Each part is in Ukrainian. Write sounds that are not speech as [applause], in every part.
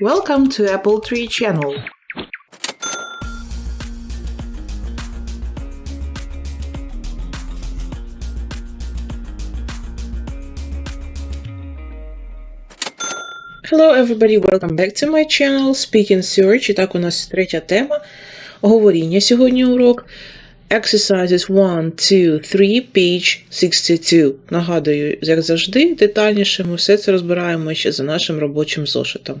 Welcome to Apple Tree channel. Hello everybody, welcome back to my channel Speak and Search. І так, у нас третя тема. Говоріння сьогодні урок. Exercises 1, 2, 3, page 62. Нагадую, як завжди, детальніше ми все це розбираємо ще за нашим робочим зошитом.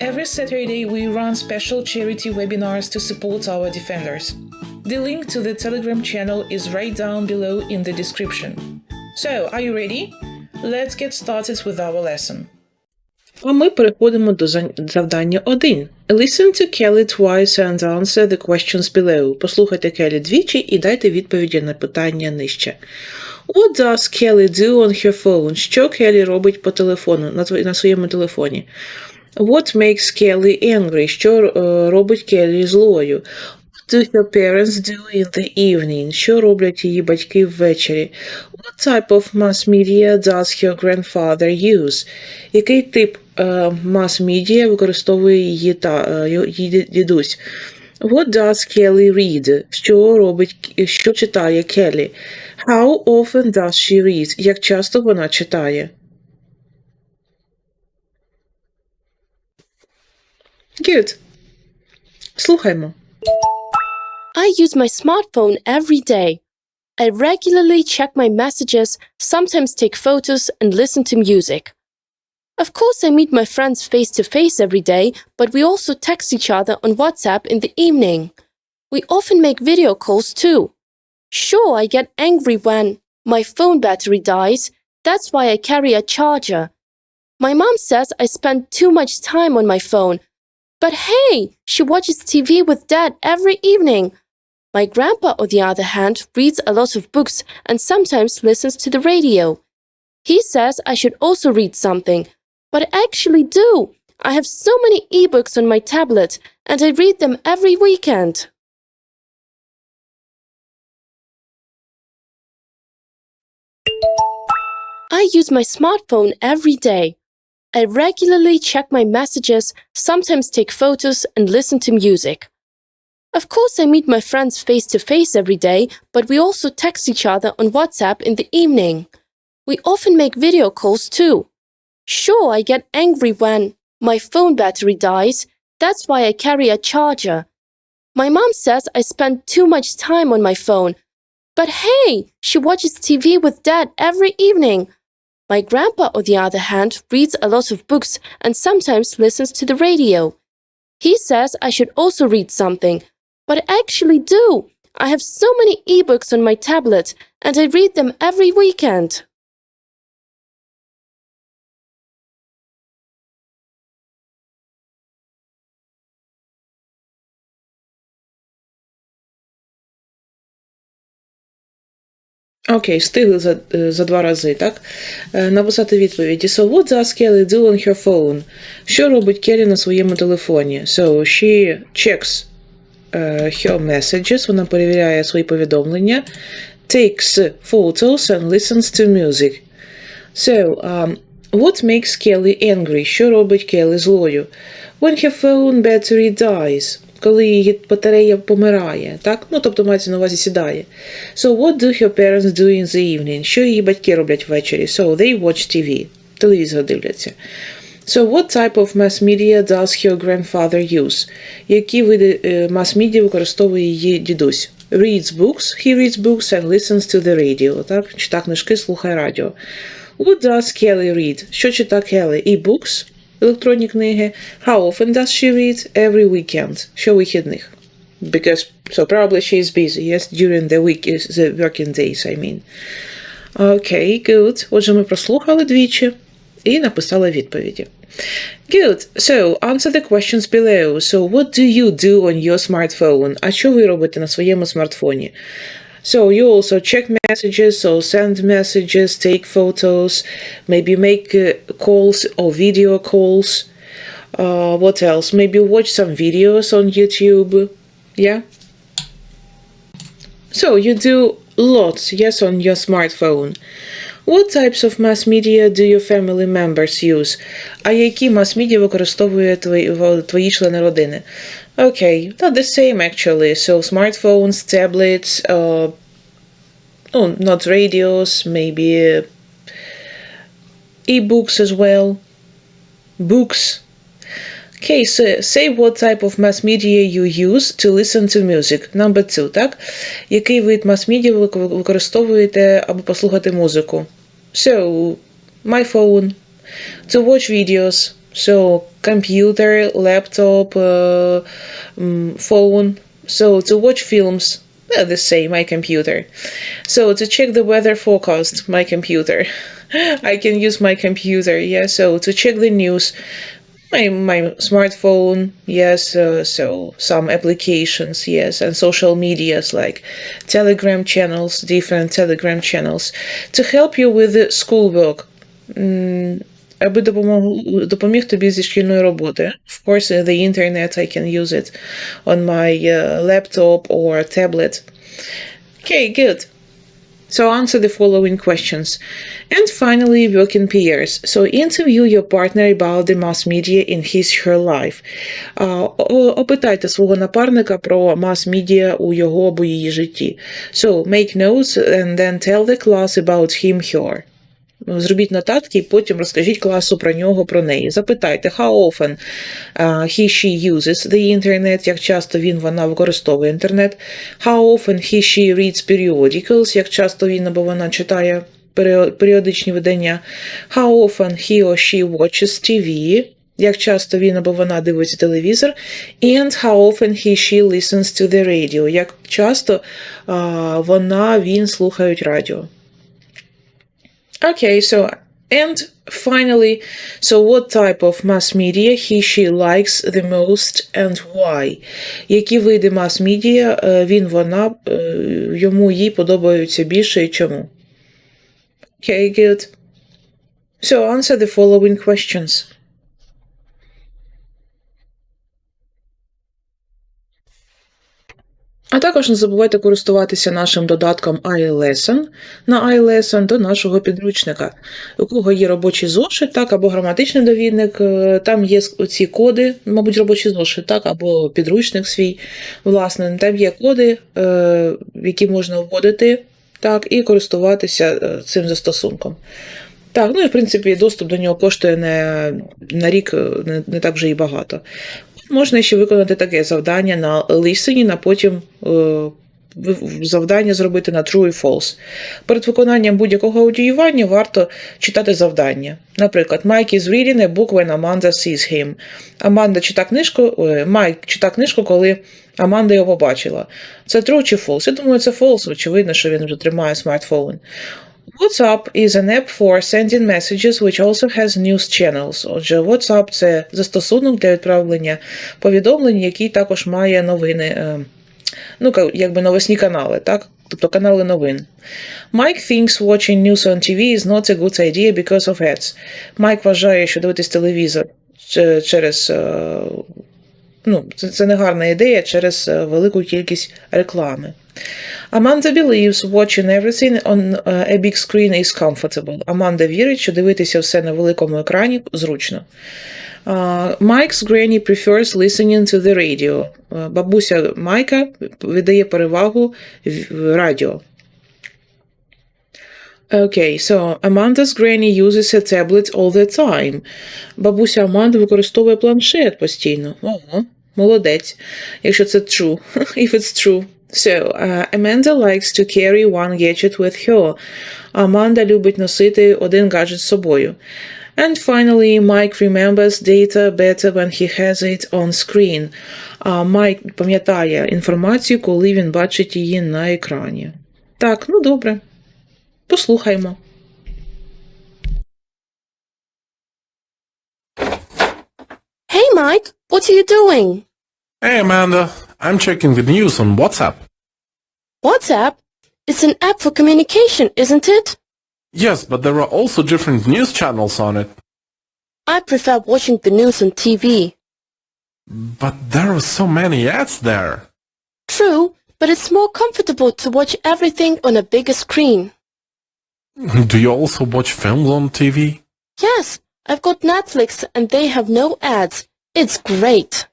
Every Saturday, we run special charity webinars to support our defenders. The link to the Telegram channel is right down below in the description. So, are you ready? Let's get started with our lesson. А ми переходимо до завдання 1. Listen to Kelly twice and answer the questions below. Послухайте Келі двічі і дайте відповіді на питання нижче. What does Kelly do on her phone? Що Келі робить по телефону, на, своєму телефоні? What makes Kelly angry? Що е, робить Келі злою? What do her parents do in the evening? Що роблять її батьки ввечері? What type of mass media does her grandfather use? Який тип е, мас-медіа використовує її, та, е, її дідусь? What does Kelly read? Що робить, що читає Келі? How often does she read? Як часто вона читає? Good. Слухаймо. I use my smartphone every day. I regularly check my messages, sometimes take photos, and listen to music. Of course, I meet my friends face to face every day, but we also text each other on WhatsApp in the evening. We often make video calls too. Sure, I get angry when my phone battery dies. That's why I carry a charger. My mom says I spend too much time on my phone. but hey, she watches TV with dad every evening. My grandpa, on the other hand, reads a lot of books and sometimes listens to the radio. He says I should also read something, but I actually do. I have so many ebooks on my tablet and I read them every weekend. I use my smartphone every day. I regularly check my messages, sometimes take photos, and listen to music. Of course, I meet my friends face to face every day, but we also text each other on WhatsApp in the evening. We often make video calls too. Sure, I get angry when my phone battery dies. That's why I carry a charger. My mom says I spend too much time on my phone. But hey, she watches TV with dad every evening. My grandpa, on the other hand, reads a lot of books and sometimes listens to the radio. He says I should also read something, but I actually do. I have so many ebooks on my tablet and I read them every weekend. Окей, встигли за, е, за два рази, так? Е, Написати відповіді. So what does Kelly do on her phone? Що робить Келі на своєму телефоні? So she checks е, her messages, вона перевіряє свої повідомлення, takes photos and listens to music. So, um, what makes Kelly angry? Що робить Келі злою? When her phone battery dies. Коли її батарея помирає, так? Ну, тобто мається на увазі сідає. So, what do her parents do in the evening? Що її батьки роблять ввечері? So, they watch TV. Телевізор дивляться. So, what type of mass media does her grandfather use? Які види мас-медіа використовує її дідусь? Reads books, he reads books and listens to the radio. Так? Читає книжки, слухає радіо. What does Kelly read? Що читає Келі? E-books, електронні книги. How often does she read? Every weekend. Щовихідних. Because, so probably she is busy, yes, during the week, the working days, I mean. Okay, good. Отже, ми прослухали двічі і написали відповіді. Good. So, answer the questions below. So, what do you do on your smartphone? А що ви робите на своєму смартфоні? So, you also check messages, so send messages, take photos, maybe make uh, calls or video calls. Uh, what else? Maybe watch some videos on YouTube. Yeah? So, you do lots, yes, on your smartphone. What types of mass media do your family members use? А які мас-медіа використовує твої, в- твої члени родини? Okay, not the same actually. So smartphones, tablets, uh, oh, not radios, maybe uh, e-books as well, books. Okay, so say what type of mass media you use to listen to music. Number two, так? Який вид мас-медіа ви вик- використовуєте, аби послухати музику? So, my phone. To watch videos. so, computer, laptop, uh, mm, phone. So, to watch films. The same, my computer. So, to check the weather forecast, my computer. [laughs] I can use my computer, yeah. So, to check the news, my my smartphone yes uh, so some applications yes and social medias like telegram channels different telegram channels to help you with the schoolwork М, аби допомог, допоміг тобі зі шкільної роботи. Of course, uh, the internet, I can use it on my uh, laptop or tablet. Okay, good. So answer the following questions. And finally, working peers. So interview your partner about the mass media in his her life. А, о- Опитайте свого напарника про мас-медіа у його або її житті. So make notes and then tell the class about him her. Зробіть нотатки і потім розкажіть класу про нього, про неї. Запитайте, how often uh, he, she uses the internet, як часто він, вона використовує інтернет, how often he, she reads periodicals, як часто він або вона читає періодичні видання, how often he or she watches TV, як часто він або вона дивиться телевізор, and how often he, she listens to the radio, як часто uh, вона, він слухають радіо. Okay, so and finally, so what type of mass media he she likes the most and why? Які види мас-медіа е, він, вона, е, йому, їй подобаються більше і чому? Okay, good. So answer the following questions. А також не забувайте користуватися нашим додатком iLesson на iLesson до нашого підручника. У кого є робочий зошит, так, або граматичний довідник, е, там є ці коди, мабуть, робочий зошит, так, або підручник свій. Власне, там є коди, е, які можна вводити, так, і користуватися е, цим застосунком. Так, ну і в принципі доступ до нього коштує не, на рік не, не так вже і багато. Можна ще виконати таке завдання на listening, а потім е, завдання зробити на true і false. Перед виконанням будь-якого аудіювання варто читати завдання. Наприклад, Mike is reading a book when Amanda sees him. Аманда читає книжку, Майк читає книжку, коли Аманда його побачила. Це true чи false? Я думаю, це false. Очевидно, що він вже тримає смартфон. WhatsApp is an app for sending messages which also has news channels. Отже, WhatsApp – це застосунок для відправлення повідомлень, який також має новини, е, ну, якби новосні канали, так? Тобто канали новин. Mike thinks watching news on TV is not a good idea because of ads. Майк вважає, що дивитись телевізор через е, ну, це, це не гарна ідея через е, велику кількість реклами. Amanda believes watching everything on uh, a big screen is comfortable. Аманда вірить, що дивитися все на великому екрані зручно. Uh, granny prefers listening to the radio. Uh, бабуся Майка віддає перевагу в- радіо. Okay, so Amanda's granny uses a tablet all the time. Бабуся Аманда використовує планшет постійно. Ого, молодець. Якщо це true. [laughs] If it's true. So, uh, Amanda likes to carry one gadget with her. Аманда любить носити один гаджет з собою. And finally, Mike remembers data better when he has it on screen. А Майк пам'ятає інформацію, коли він бачить її на екрані. Так, ну добре. Послухаймо. Mike. What are you doing? Hey Amanda, I'm checking the news on WhatsApp. WhatsApp? It's an app for communication, isn't it? Yes, but there are also different news channels on it. I prefer watching the news on TV. But there are so many ads there. True, but it's more comfortable to watch everything on a bigger screen. [laughs] Do you also watch films on TV? Yes, I've got Netflix and they have no ads. It's great.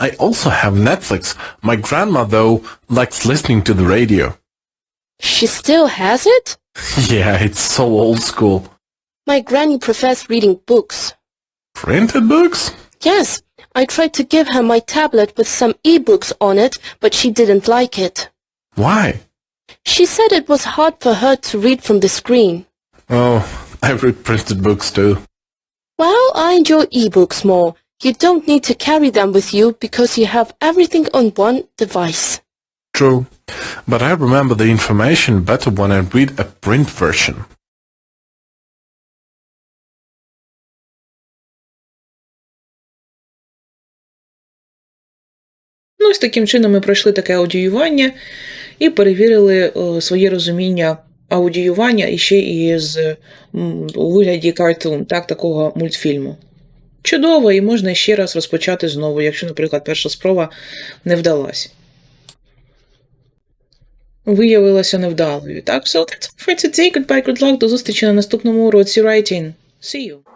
I also have Netflix. My grandma, though, likes listening to the radio. She still has it? [laughs] Yeah, it's so old school. My granny prefers reading books. Printed books? Yes, I tried to give her my tablet with some e-books on it, but she didn't like it. Why? She said it was hard for her to read from the screen. Oh, [laughs] I read printed books too. Well, I enjoy e-books more. You don't need to carry them with you because you have everything on one device. True. But I remember the information better when I read a print version. Ну, ось таким чином ми пройшли таке аудіювання і перевірили е, своє розуміння аудіювання і ще і з у вигляді картун, так, такого мультфільму. Чудово, і можна ще раз розпочати знову, якщо, наприклад, перша спроба не вдалась. Виявилася невдалою. Так, so that's all for today. Goodbye, good luck. До зустрічі на наступному уроці Writing. See you!